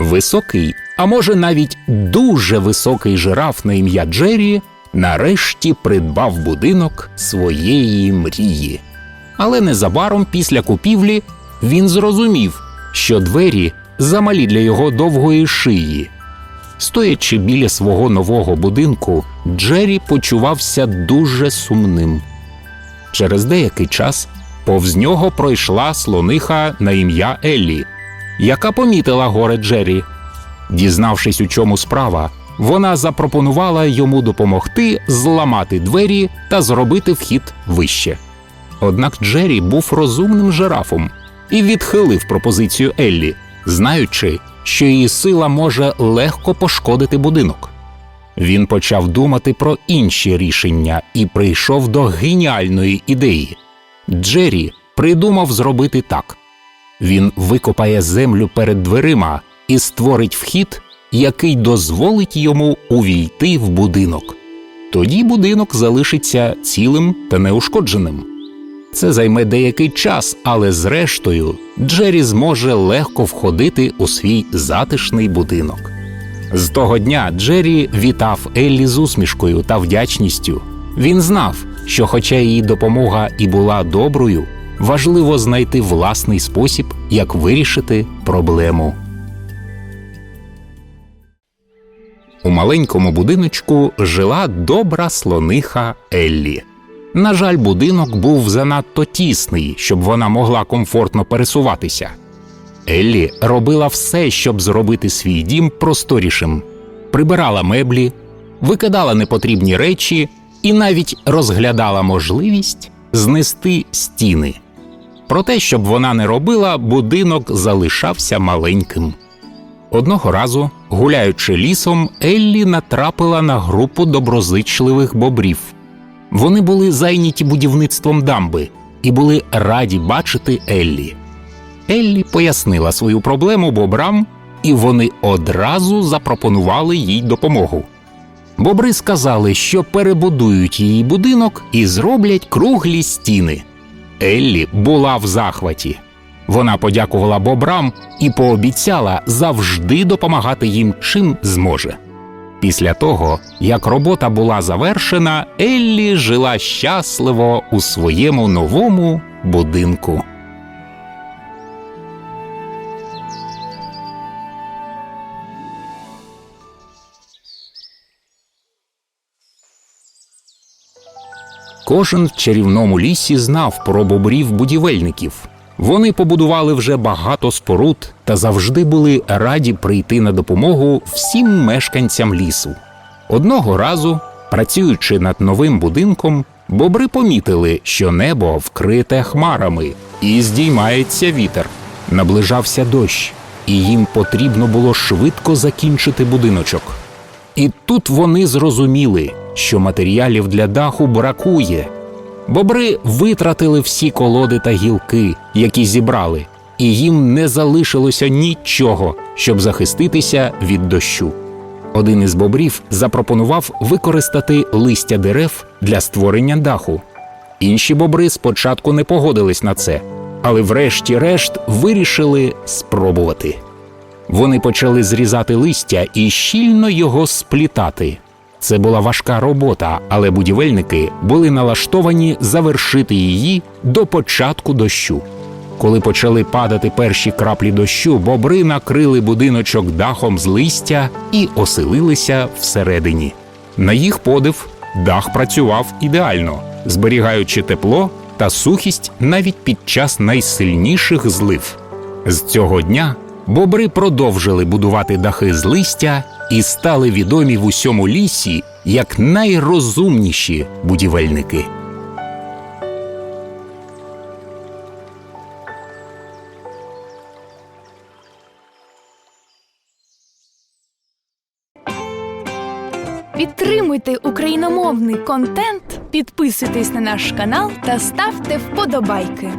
Високий, а може навіть дуже високий жираф на ім'я Джері нарешті придбав будинок своєї мрії. Але незабаром після купівлі він зрозумів, що двері замалі для його довгої шиї. Стоячи біля свого нового будинку, Джері почувався дуже сумним. Через деякий час повз нього пройшла слониха на ім'я Еллі, яка помітила горе Джері. Дізнавшись, у чому справа, вона запропонувала йому допомогти зламати двері та зробити вхід вище. Однак Джері був розумним жирафом і відхилив пропозицію Еллі, знаючи, що її сила може легко пошкодити будинок. Він почав думати про інші рішення і прийшов до геніальної ідеї. Джері придумав зробити так: він викопає землю перед дверима і створить вхід, який дозволить йому увійти в будинок. Тоді будинок залишиться цілим та неушкодженим. Це займе деякий час, але зрештою Джері зможе легко входити у свій затишний будинок. З того дня Джері вітав Еллі з усмішкою та вдячністю. Він знав, що, хоча її допомога і була доброю, важливо знайти власний спосіб, як вирішити проблему. У маленькому будиночку жила добра слониха Еллі. На жаль, будинок був занадто тісний, щоб вона могла комфортно пересуватися. Еллі робила все, щоб зробити свій дім просторішим, прибирала меблі, викидала непотрібні речі і навіть розглядала можливість знести стіни. Про те, щоб вона не робила, будинок залишався маленьким. Одного разу, гуляючи лісом, Еллі натрапила на групу доброзичливих бобрів. Вони були зайняті будівництвом дамби і були раді бачити Еллі. Еллі пояснила свою проблему бобрам, і вони одразу запропонували їй допомогу. Бобри сказали, що перебудують її будинок і зроблять круглі стіни. Еллі була в захваті. Вона подякувала бобрам і пообіцяла завжди допомагати їм чим зможе. Після того, як робота була завершена, Еллі жила щасливо у своєму новому будинку. Кожен в чарівному лісі знав про бобрів будівельників. Вони побудували вже багато споруд та завжди були раді прийти на допомогу всім мешканцям лісу. Одного разу, працюючи над новим будинком, бобри помітили, що небо вкрите хмарами і здіймається вітер. Наближався дощ, і їм потрібно було швидко закінчити будиночок. І тут вони зрозуміли, що матеріалів для даху бракує. Бобри витратили всі колоди та гілки, які зібрали, і їм не залишилося нічого, щоб захиститися від дощу. Один із бобрів запропонував використати листя дерев для створення даху. Інші бобри спочатку не погодились на це, але врешті-решт вирішили спробувати. Вони почали зрізати листя і щільно його сплітати. Це була важка робота, але будівельники були налаштовані завершити її до початку дощу. Коли почали падати перші краплі дощу, бобри накрили будиночок дахом з листя і оселилися всередині. На їх подив дах працював ідеально, зберігаючи тепло та сухість навіть під час найсильніших злив. З цього дня бобри продовжили будувати дахи з листя і стали відомі в усьому лісі як найрозумніші будівельники. Підтримуйте україномовний контент, підписуйтесь на наш канал та ставте вподобайки.